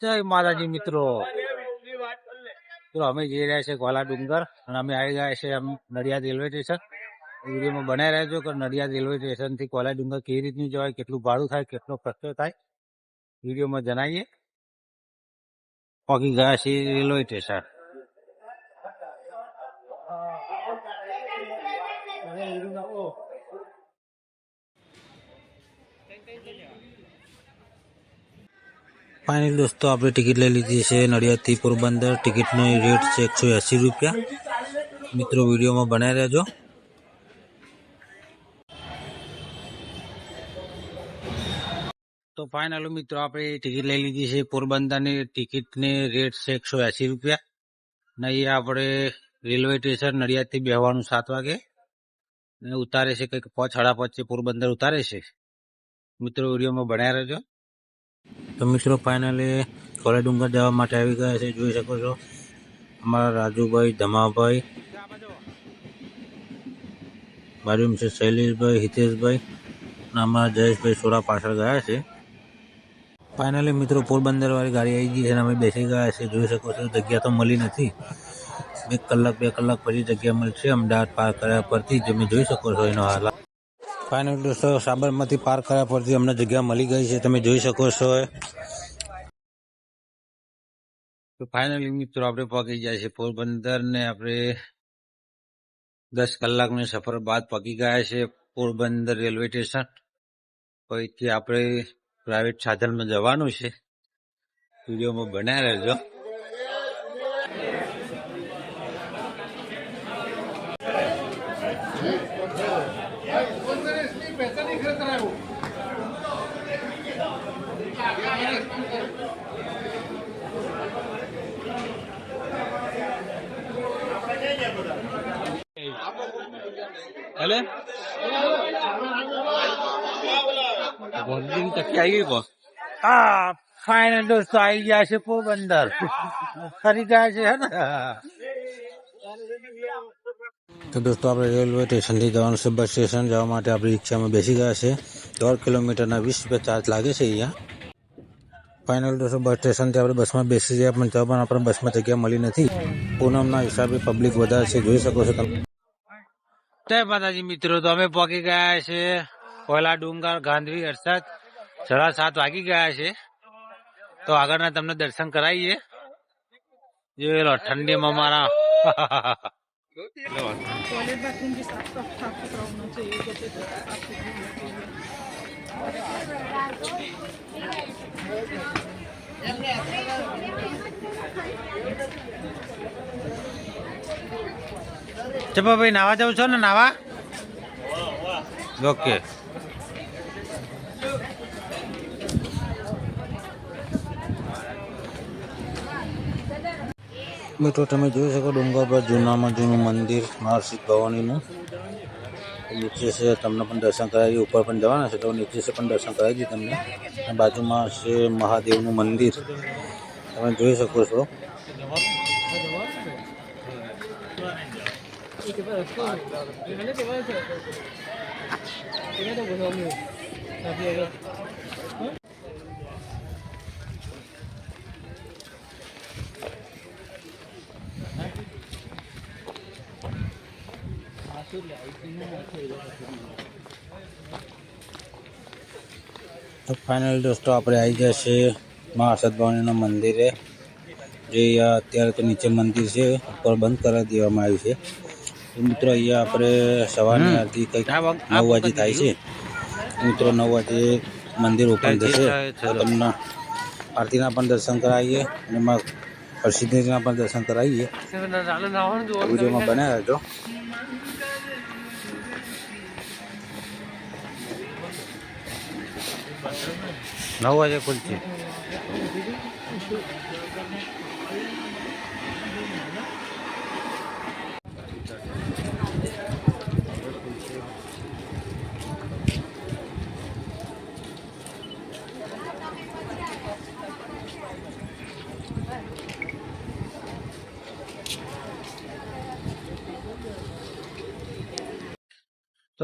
જય માતાજી મિત્રો. અમે જઈ રહ્યા છીએ ગોલા ડુંગર અને અમે આવી ગયા છે આમ નડિયાદ રેલવે સ્ટેશન. વિડીયોમાં બનાવી રહેજો કે નડિયાદ રેલવે સ્ટેશનથી કોલા ડુંગર કેવી રીતનું જવાય, કેટલું ભાડું થાય, કેટલો ખર્ચો થાય, વિડીયોમાં જણાવીએ. પહોંચી ગયા છે રેલવે સ્ટેશન. ફાઇનલ દોસ્તો આપણે ટિકિટ લઈ લીધી છે નડિયાદથી પોરબંદર ટિકિટનો રેટ છે એકસો એંસી રૂપિયા મિત્રો વિડીયોમાં બનાવી રહેજો તો ફાઇનલ મિત્રો આપણે ટિકિટ લઈ લીધી છે પોરબંદરની ટિકિટની રેટ છે એકસો એંસી રૂપિયા ને અહીંયા આપણે રેલવે સ્ટેશન નડિયાદથી બેહવાનું સાત વાગે ને ઉતારે છે કંઈક પાંચ સાડા પાંચે પોરબંદર ઉતારે છે મિત્રો વિડીયોમાં બનાવી રહેજો તો મિત્રો ફાઇનલી કોલે ડુંગર જવા માટે આવી ગયા છે, જોઈ શકો છો. અમારા રાજુભાઈ, ધમાભાઈ બાજુમાં છે શૈલેષભાઈ, હિતેશભાઈ અને અમારા જયેશભાઈ સોડા પાછળ ગયા છે. ફાઇનલી મિત્રો, પોરબંદરવાળી ગાડી આવી ગઈ છે અને અમે બેસી ગયા છે. જોઈ શકો છો, જગ્યા તો મળી નથી. એક કલાક, બે કલાક પછી જગ્યા મળશે અમદાવાદ પાર કર્યા પરથી તમે જોઈ શકો છો એનો હાલ. ફાઇનલ દોસ્તો સાબરમતી પાર કર્યા પરથી અમને જગ્યા મળી ગઈ છે, તમે જોઈ શકો છો. તો ફાઇનલી મિત્રો, આપણે પહોંચી ગયા છે પોરબંદર ને આપણે દસ કલાકની સફર બાદ પકી ગયા છે પોરબંદર રેલવે સ્ટેશન. અહીંથી આપણે પ્રાઇવેટ સાધનમાં જવાનું છે. વિડીયોમાં બનાવી રહેજો. હેલે ગોલ્ડન ટકી આવી ગઈ બોસ હા ફાઇનલ દોસ્તો આવી ગયા છે પોરબંદર ફરી ગયા છે હે ને તો દોસ્તો આપણે રેલવે સ્ટેશનથી જવાનું છે બસ સ્ટેશન જવા માટે આપણી રિક્ષામાં બેસી ગયા છે દોઢ કિલોમીટરના વીસ રૂપિયા ચાર્જ લાગે છે અહીંયા ફાઇનલ દોસ્તો બસ સ્ટેશનથી આપણે બસમાં બેસી ગયા પણ તો પણ આપણે બસમાં જગ્યા મળી નથી. પૂનમના હિસાબે પબ્લિક વધારે છે જોઈ શકો છો તમે જય માતાજી મિત્રો, તો અમે પહોંચી ગયા છે. કોયલા ડુંગર ગાંધી અરસાદ સાડા સાત વાગી ગયા છે. તો આગળના તમને દર્શન કરાવીએ. જો ઠંડીમાં મારા Thank ચપ્પાભાઈ, નાવા જાવ છો ને, નાવા? ઓકે. મિત્રો, તમે જોઈ શકો ડુંગર પર જૂનામાં જૂનું મંદિર મહર્ષિ ભવાનીનું. નીચે છે, તમને પણ દર્શન કરાવી, ઉપર પણ જવાના છે, તો નીચે છે પણ દર્શન કરાવી તમને. બાજુમાં છે મહાદેવનું મંદિર. તમે જોઈ શકો છો. તો ફાઇનલ દોસ્તો આપણે આવી ગયા છે મા હર્ષદ ભવાનીના મંદિરે જે અહીંયા અત્યારે તો નીચે મંદિર છે ઉપર બંધ કરાવી દેવામાં આવ્યું છે તો મિત્રો અહીંયા આપણે સવારની આરતી કંઈક નવ વાગે થાય છે મિત્રો નવ વાગે મંદિર ઓપન થશે તો તમને આરતીના પણ દર્શન કરાવીએ અને એમાં પ્રસિદ્ધિના પણ દર્શન કરાવીએ વિડીયોમાં બનાવ્યા રહેજો નવ વાગે ખુલશે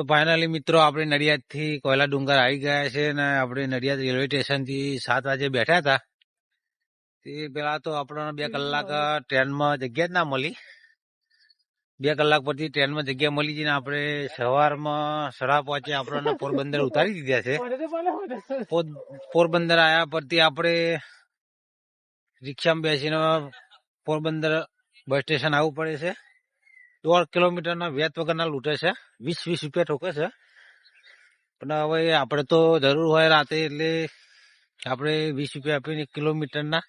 તો ફાઇનલી મિત્રો આપણે નડિયાદથી કોયલા ડુંગર આવી ગયા છે ને આપણે નડિયાદ રેલવે સ્ટેશનથી સાત વાગે બેઠા હતા. તે પેલા તો આપણને બે કલાક ટ્રેનમાં જગ્યા જ ના મળી. બે કલાક પછી ટ્રેનમાં જગ્યા મળી જઈને આપણે સવારમાં સાડા પાંચે આપણને પોરબંદર ઉતારી દીધા છે. પોરબંદર આવ્યા પરથી આપણે રિક્ષામાં બેસીને પોરબંદર બસ સ્ટેશન આવવું પડે છે. દોઢ કિલોમીટરના વેત વગરના લૂંટે છે. વીસ વીસ રૂપિયા ઠોકે છે. પણ હવે આપણે તો જરૂર હોય રાતે એટલે આપણે વીસ રૂપિયા આપીને કિલોમીટરના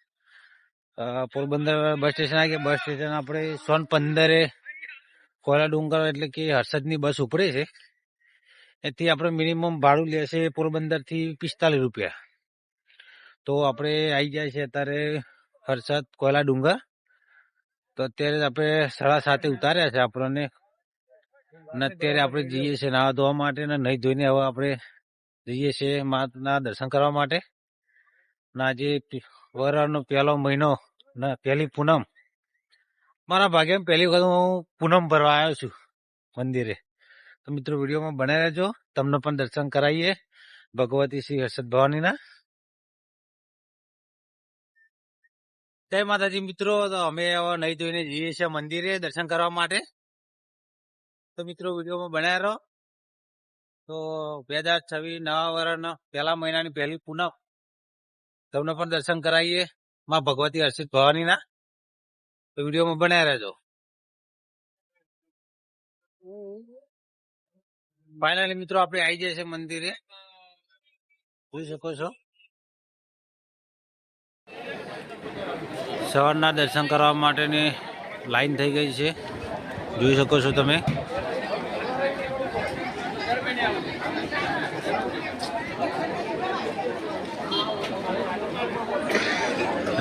પોરબંદર બસ સ્ટેશન આવી ગયા બસ સ્ટેશન આપણે સોન પંદરે કોયલા ડુંગર એટલે કે હર્ષદની બસ ઉપડે છે. એથી આપણે મિનિમમ ભાડું લે છે પોરબંદરથી પિસ્તાલીસ રૂપિયા. તો આપણે આવી જાય છે અત્યારે હર્ષદ કોયલા ડુંગર. તો અત્યારે આપણે સાડા સાતે ઉતાર્યા છે આપણને. અને અત્યારે આપણે જઈએ છીએ નાવા ધોવા માટે ને નહીં ધોઈને હવે આપણે જઈએ છીએ માતાના દર્શન કરવા માટે. ને આજે વરાળનો પહેલો મહિનો ને પહેલી પૂનમ. મારા ભાગ્યમાં પહેલી વખત હું પૂનમ ભરવા આવ્યો છું મંદિરે. તો મિત્રો વિડીયોમાં બનાવ્યા રહેજો તમને પણ દર્શન કરાવીએ. ભગવતી શ્રી હર્ષદ ભવાનીના. જય માતાજી મિત્રો, તો અમે નહીં જોઈને જઈએ છીએ મંદિરે દર્શન કરવા માટે. તો મિત્રો, વિડીયોમાં બનાવ્યા રહો તો બે હજાર છવ્વીસ નવા વર્ષના પહેલા મહિનાની પહેલી પૂનમ તમને પણ દર્શન કરાવીએ. માં ભગવતી હર્ષિત ભવાનીના. તો વિડીયોમાં બનાવ્યા રહેજો. ફાઇનલી મિત્રો, આપણે આવી જઈએ છીએ મંદિરે. જોઈ શકો છો. સવારના દર્શન કરવા માટેની લાઈન થઈ ગઈ છે. જોઈ શકો છો તમે.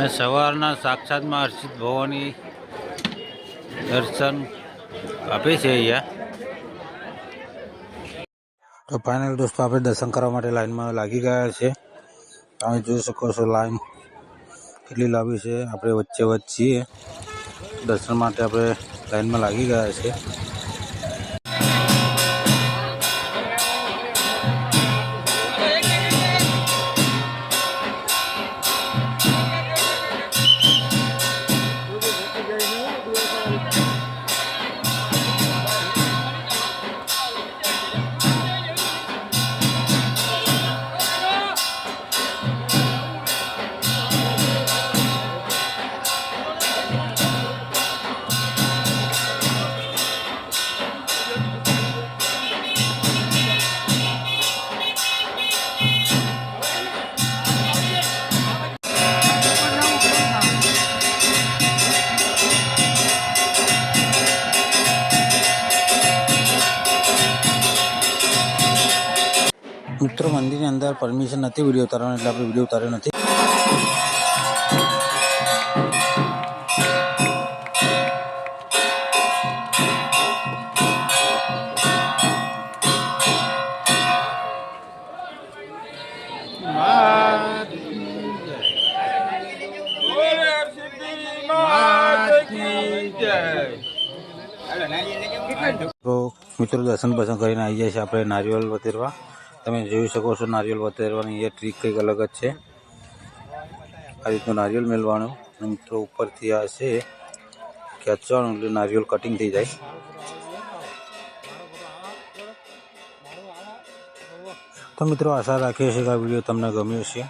સવારના સાક્ષાતમાં હર્ષિત ભવાની દર્શન આપે છે અહીંયા. તો ફાઇનલ દોસ્તો, આપણે દર્શન કરવા માટે લાઈનમાં લાગી ગયા છે. તમે જોઈ શકો છો લાઈન. કેટલી લાંબી છે. આપણે વચ્ચે છીએ દર્શન માટે આપણે લાઈનમાં લાગી ગયા છે. મિત્રો મંદિરની અંદર પરમિશન નથી વીડિયો ઉતારવાનો એટલે આપણે વીડિયો ઉતાર્યો નથી. તો મિત્રો દર્શન પસંદ કરીને આવી જાય છે આપણે નારિયેલ વતેરવા. તમે જોઈ શકો છો નારિયેલ વતેરવાની એ ટ્રીક કંઈક અલગ જ છે. આ રીતનું નારિયેળ મેળવાનું મિત્રો ઉપરથી આ છે ખેંચવાનું એટલે નારિયેળ કટિંગ થઈ જાય. તો મિત્રો આશા રાખીએ છીએ કે આ વીડિયો તમને ગમ્યો છે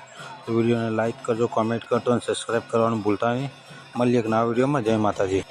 વિડીયોને લાઇક કરજો કોમેન્ટ કરજો અને સબસ્ક્રાઈબ કરવાનું ભૂલતા નહીં. મળીએ એક નવા વિડીયોમાં. જય માતાજી.